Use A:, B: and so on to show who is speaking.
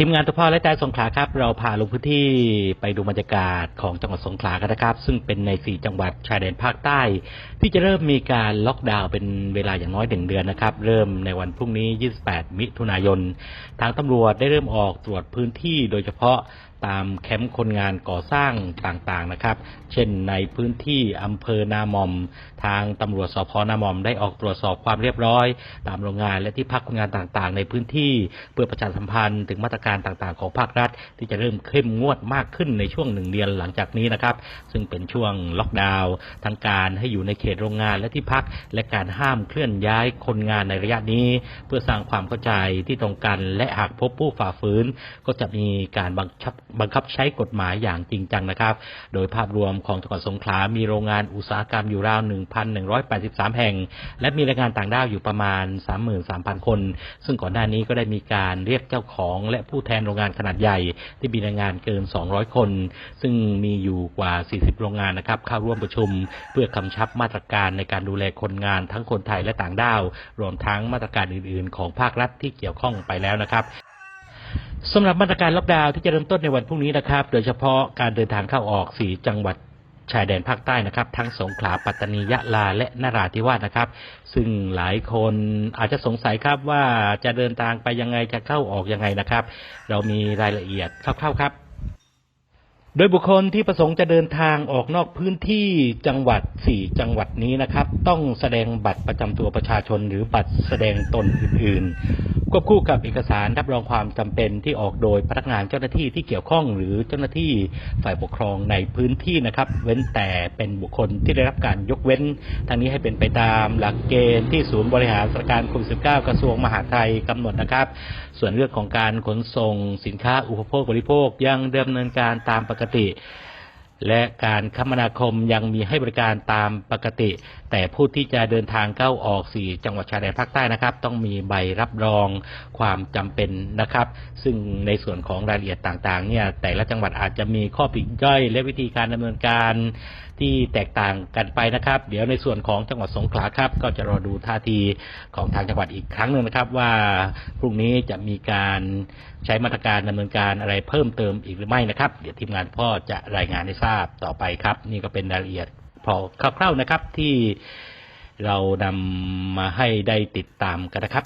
A: ทีมงานตัวพ่อและใจสงขลาครับ เราพาลงพื้นที่ไปดูบรรยากาศของจังหวัดสงขลากันนะครับ ซึ่งเป็นในสี่จังหวัดชายแดนภาคใต้ ที่จะเริ่มมีการล็อกดาวน์เป็นเวลาอย่างน้อยหนึ่งเดือนนะครับ เริ่มในวันพรุ่งนี้ 28 มิถุนายน ทางตำรวจได้เริ่มออกตรวจพื้นที่โดยเฉพาะ ตามแคมป์คนงานก่อสร้างต่างๆนะครับ เช่นในพื้นที่อำเภอนามอม ทางตำรวจสพนามอม ได้ออกตรวจสอบความเรียบร้อย ตามโรงงานและที่พักคนงานต่างๆ ในพื้นที่เพื่อประชาสัมพันธ์ถึงมาตรการต่างๆ ของภาครัฐ ที่จะเริ่มเข้มงวดมากขึ้นในช่วงหนึ่งเดือนหลังจากนี้นะครับ ซึ่งเป็นช่วงล็อกดาวน์ทางการให้อยู่ในเขตโรงงานและที่พัก และการห้ามเคลื่อนย้ายคนงานในระยะนี้ เพื่อสร้างความเข้าใจที่ตรงกัน และหากพบผู้ฝ่าฝืนก็จะมีการบังคับบังคับใช้กฎหมายอย่างจริงจังนะครับ โดยภาพรวมของจังหวัดสงขลา มีโรงงานอุตสาหกรรมอยู่ราว 1,183 แห่ง และมีแรงงานต่างด้าวอยู่ประมาณ 33,000 คน ซึ่งก่อนหน้านี้ก็ได้มีการเรียกเจ้าของและผู้แทนโรงงานขนาดใหญ่ ที่มีแรงงานเกิน 200 คน ซึ่งมีอยู่กว่า 40 โรงงานนะครับเข้าร่วมประชุม เพื่อกำชับมาตรการในการดูแลคนงานทั้งคนไทยและต่างด้าว รวมทั้งมาตรการอื่น ๆ ของภาครัฐที่เกี่ยวข้องไปแล้วนะครับ สำหรับมาตรการล็อกดาวน์ที่จะเริ่มต้นในวันพรุ่งนี้นะครับ โดยเฉพาะการเดินทางเข้าออก4จังหวัดชายแดนภาคใต้นะครับ ทั้งสงขลาปัตตานียะลาและนราธิวาสนะครับ ซึ่งหลายคนอาจจะสงสัยครับว่าจะเดินทางไปยังไงจะเข้าออกยังไงนะครับ เรามีรายละเอียดคร่าวๆครับ โดยบุคคลที่ประสงค์จะเดินทางออกนอกพื้นที่จังหวัด 4 จังหวัดนี้นะครับ ต้องแสดงบัตรประจำตัวประชาชนหรือบัตรแสดงตนอื่นควบคู่กับเอกสารรับรองความจำเป็นที่ออกโดยพนักงานเจ้าหน้าที่ที่เกี่ยวข้อง หรือเจ้าหน้าที่ฝ่ายปกครองในพื้นที่นะครับ เว้นแต่เป็นบุคคลที่ได้รับการยกเว้นทางนี้ให้เป็นไปตามหลักเกณฑ์ที่ศูนย์บริหารสถานการณ์โควิด -19 กระทรวงมหาดไทยกำหนดนะครับ ส่วนเรื่องของการขนส่งสินค้าอุปโภคบริโภคยังดำเนินการตามปกติ และการคมนาคมยังมีให้บริการตามปกติ แต่ผู้ที่จะเดินทางเข้าออก4จังหวัดชายแดนภาคใต้นะครับ ต้องมีใบรับรองความจำเป็นนะครับ ซึ่งในส่วนของรายละเอียดต่างๆเนี่ยแต่ละจังหวัดอาจจะมีข้อปลีกย่อย และวิธีการดำเนินการที่แตกต่างกันไปนะครับ เดี๋ยวในส่วนของจังหวัดสงขลาครับ ก็จะรอดูท่าทีของทางจังหวัดอีกครั้งหนึ่งนะครับ ว่าพรุ่งนี้จะมีการใช้มาตรการดำเนินการอะไรเพิ่มเติมอีกหรือไม่นะครับ เดี๋ยวทีมงานพ่อจะรายงานให้ทราบต่อไปครับ นี่ก็เป็นรายละเอียดพอคร่าวๆนะครับที่เรานำมาให้ได้ติดตามกันนะครับ